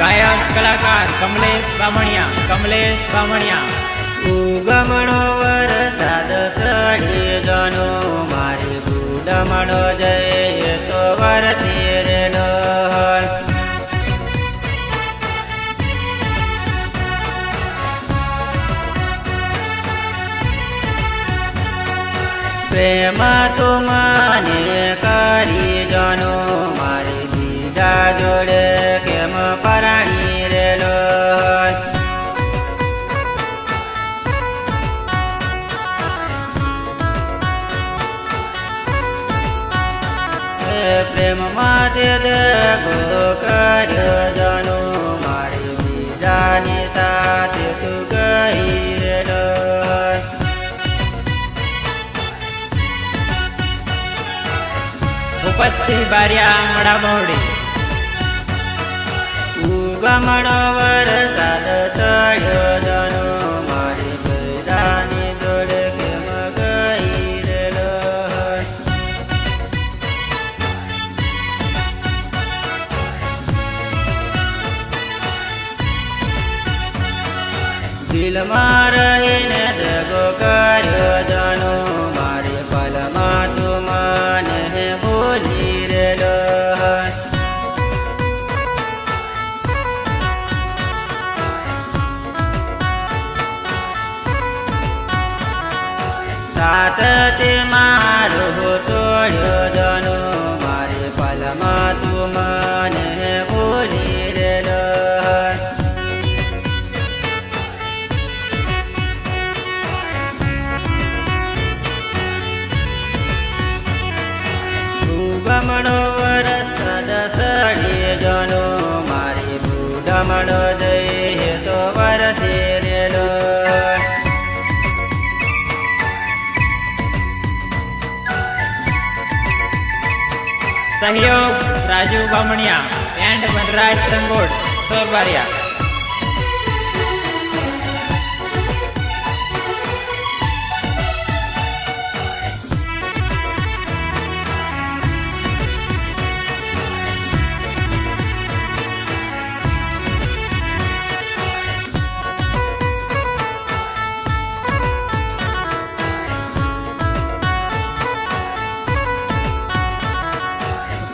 કલાકાર કમલેશ બામણિયા કમલેશ બામણિયા. ઉગમણો વરસાદ ચડી જનો મારી ગુડમણો જય તો વરતી રે પ્રેમા તો માને કરી જનો મારી બીજા જોડે હે પ્રેમમાં તે દગો કર્યો જાનો. મારી બીજાની સાથે તું કહી રે ડોલ. ભૂપતસિંહ બારિયા મડા મોવડી ઉગમણો દિલમાં રહીને દગો કર્યો જાનો મારી પલમાં તું મને ભૂલી રેલો સાત તે ઉગમણો વરત સડી જનો મારી બુડમણો જઈએ તો વરસી રેલો સહયોગ રાજુ બામણિયા એન્ડ વનરાજ સંગોડ સોરબારિયા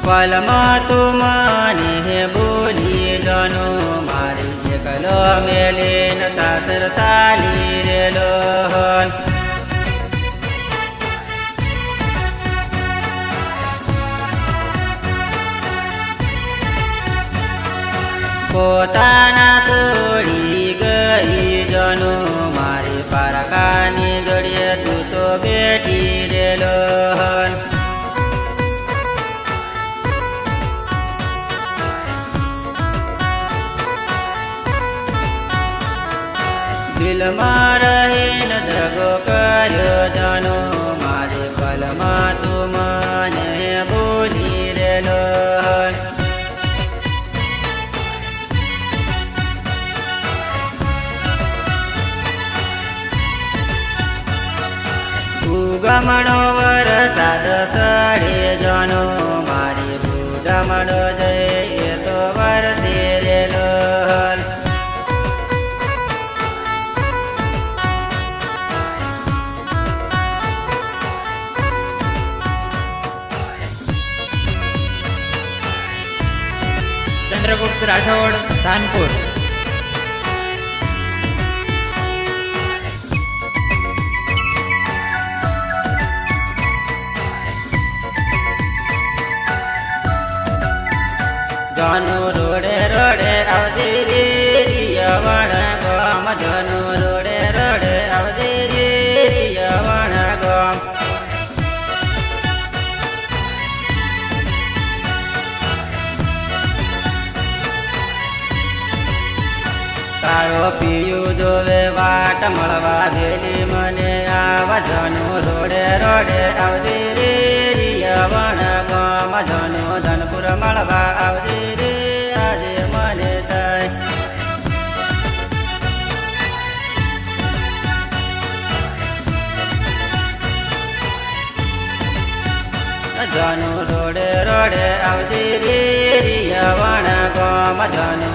પલમાં તું માને બોલી જનો મારી એકલો મેલીન સાસર ચાલી રેલો પોતાના દિલમાં રહીને દગો કર્યો જાનો. મારે પલમાં તું મને બોલી રેલો ઉગમણો વરસાદ સાડે જાનો. મારી બુડમણો જઈ ચંદ્રગુપ્ત રાઠોડ ધાનપુર. ગાનું રોડે રોડે આવતી રે વાળા ગામ જાનુ તારો પિયું જોવે વાટ મળવા દેલી મને આવા જાનુ રોડે રોડે આવતી રે રિયવણ ગામ. જાનુ ધનપુર મળવા આવતી રે, આજે મને થાય જાનુ રોડે રોડે આવતી રે, રિયવણ ગામ. જાનુ